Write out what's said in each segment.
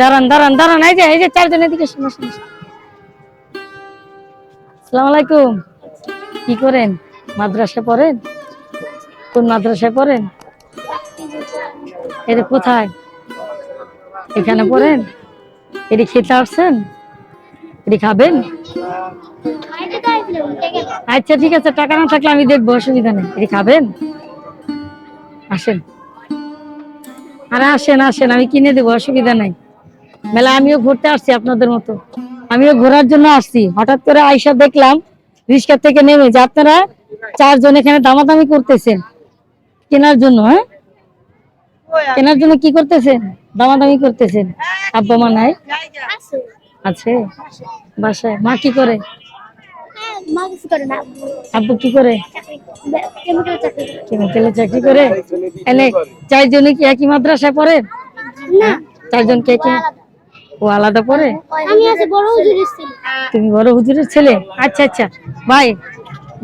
দাঁড়ান দাঁড়ান দাঁড়ান, এই যে এই যে চারজন এদিকে কি করেন? পড়েন? কোন মাদ্রাসায় পড়েন? এটা কোথায়? এখানে পড়েন? এটি খেতে আসছেন? এটি খাবেন? আচ্ছা ঠিক আছে, টাকা না থাকলে আমি দেখব, অসুবিধা নেই। এটি খাবেন? আসেন। আরে আসেন আসেন, আমি কিনে দেবো, অসুবিধা নাই। মেলা, আমিও ঘুরতে আসছি আপনাদের মতো। আমিও ঘোরার জন্য আসছি। হঠাৎ করে আইসা দেখলাম, রিক্সা থেকে নেমে যে আপনারা চারজন এখানে দামাদামি করতেছেন। কেনার জন্য হ্যাঁ? কেনার জন্য কি করতেছেন? দামাদামি করতেছেন। আব্বা মা নাই? আছে? বাসায়? মা কি করে? মা কিছু করে না। আব্বু কি করে? কেমিক্যাল চাকরি কেমিক্যালে চাকরি করে? এনে চারজনে কি একই মাদ্রাসায় পড়েন না। চারজন কে কি ও আলাদা পড়ে? আমি আছে বড় হুজুরের ছেলে। তুমি বড় হুজুরের ছেলে? আচ্ছা আচ্ছা। ভাই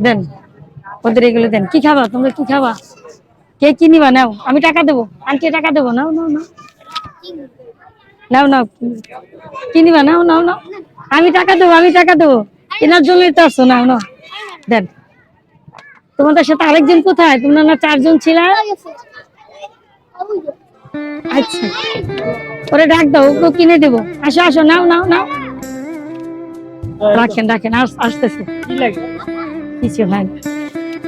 দেন। ওদের এগুলো দেন। কি খাবা? তোমরা কি খাবা? কে কি নিবা? নাও। আমি টাকা দেবো। আন্টি টাকা দেবো। নাও নাও নাও। নাও নাও। কি নিবা? নাও নাও নাও। আমি টাকা দেবো আমি টাকা দেবো। কেনার জন্যই তো আসছো নাও নাও দেন। তোমাদের সাথে আরেকজন কোথায়? তোমরা না চারজন ছিল? আচ্ছা। ওরে ডাক দাও ওকে কিনে দেবো। আসো আসো নাও নাও নাও। রাখেন রাখেন আসতেছে। কিছু হয় না।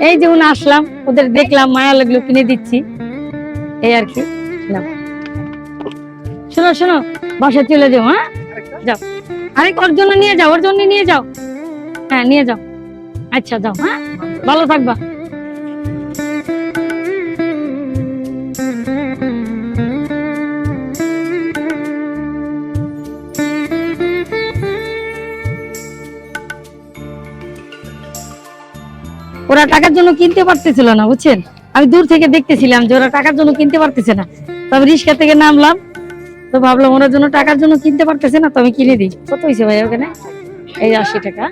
এই যেমন আসলাম ওদের দেখলাম মায়া লাগল কিনে দিচ্ছি। এই আর কি। নাও। শোনো শোনো বাসা চলে যাও হ্যাঁ? যাও। আরেক ওর জন্য নিয়ে যাও ওর জন্য নিয়ে যাও। হ্যাঁ নিয়ে যাও। আচ্ছা যাও হ্যাঁ? ভালো থাকবা। ওরা টাকার জন্য কিনতে পারতেছিল না, বুঝছেন? আমি দূর থেকে দেখতেছিলাম যে ওরা টাকার জন্য কিনতে পারতেছে না। তবে রিক্সা থেকে নামলাম, তো ভাবলাম ওনার জন্য টাকার জন্য কিনতে পারতেছে না, তো আমি কিনে দিই। কত হয়েছে ভাই ওখানে? এই আশি টাকা।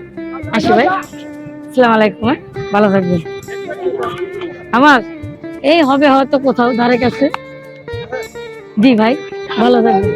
আশি ভাই। আসসালামু আলাইকুম হ্যাঁ? ভালো থাকবেন। আমার, এই হবে হয়তো কোথাও, ধারে কাছে। জি ভাই, ভালো থাকবেন।